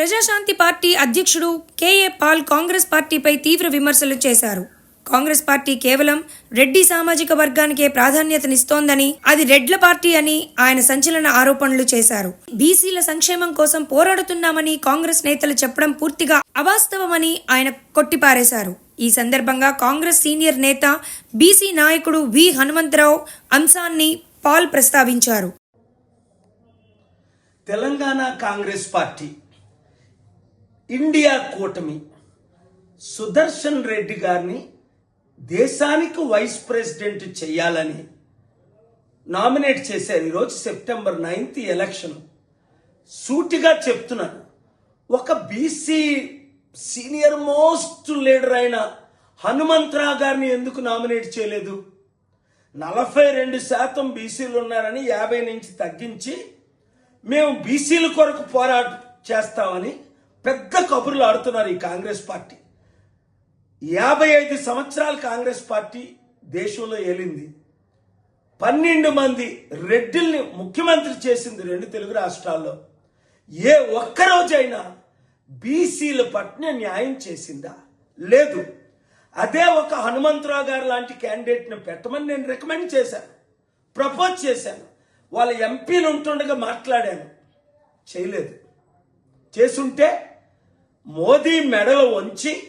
Praja Shanti party అధ్యక్షుడు KA Paul Congress పార్టీపై తీవ్ర విమర్శలు చేశారు. కాంగ్రెస్ పార్టీ కేవలం రెడ్డి సామాజిక వర్గానికే ప్రాధాన్యతనిస్తోందని అది రెడ్ల పార్టీ అని ఆయన సంచలన ఆరోపణలు చేశారు. బీసీల సంక్షేమం కోసం పోరాడుతున్నామని కాంగ్రెస్ నేతలు చెప్పడం పూర్తిగా అవాస్తవమని ఆయన కొట్టిపారేశారు. ఈ సందర్భంగా కాంగ్రెస్ సీనియర్ నేత బీసీ నాయకుడు వి. హనుమంతరావు అంశాన్ని పాల్ ప్రస్తావించారు. తెలంగాణ కాంగ్రెస్ పార్టీ ఇండియా కూటమి సుదర్శన్ రెడ్డి గారిని దేశానికి వైస్ ప్రెసిడెంట్ చేయాలని నామినేట్ చేశారు. ఈరోజు సెప్టెంబర్ నైన్త్ ఎలక్షన్. సూటిగా చెప్తున్నాను. ఒక బీసీ సీనియర్ మోస్ట్ లీడర్ అయిన హనుమంతరావు గారిని ఎందుకు నామినేట్ చేయలేదు? నలభై రెండు శాతం బీసీలు ఉన్నారని యాభై నుంచి తగ్గించి మేము బీసీల కొరకు పోరాట చేస్తామని పెద్ద కబుర్లు ఆడుతున్నారు ఈ కాంగ్రెస్ పార్టీ. యాభై ఐదు సంవత్సరాలు కాంగ్రెస్ పార్టీ దేశంలో ఏలింది. పన్నెండు మంది రెడ్డిల్ని ముఖ్యమంత్రి చేసింది రెండు తెలుగు రాష్ట్రాల్లో. ఏ ఒక్కరోజైనా బీసీల పట్ల న్యాయం చేసిందా? లేదు. అదే ఒక హనుమంతరావు గారు లాంటి క్యాండిడేట్ని పెట్టమని నేను రికమెండ్ చేశాను. ప్రపోజ్ చేశాను. వాళ్ళ ఎంపీలు ఉంటుండగా మాట్లాడాను. చేయలేదు. చేసుంటే మోదీ మెడలు వంచి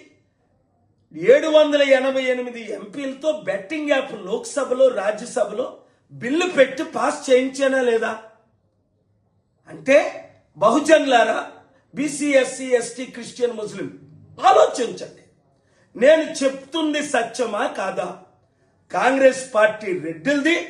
ఏడు వందల ఎనభై ఎనిమిది ఎంపీలతో బెట్టింగ్ యాప్ లోక్సభలో రాజ్యసభలో బిల్లు పెట్టి పాస్ చేయించానా లేదా? అంటే బహుజన్లారా BC SC ST Christian Muslim ఆలోచించండి. నేను చెప్తుంది సత్యమా కాదా? కాంగ్రెస్ పార్టీ రెడ్డిల్ది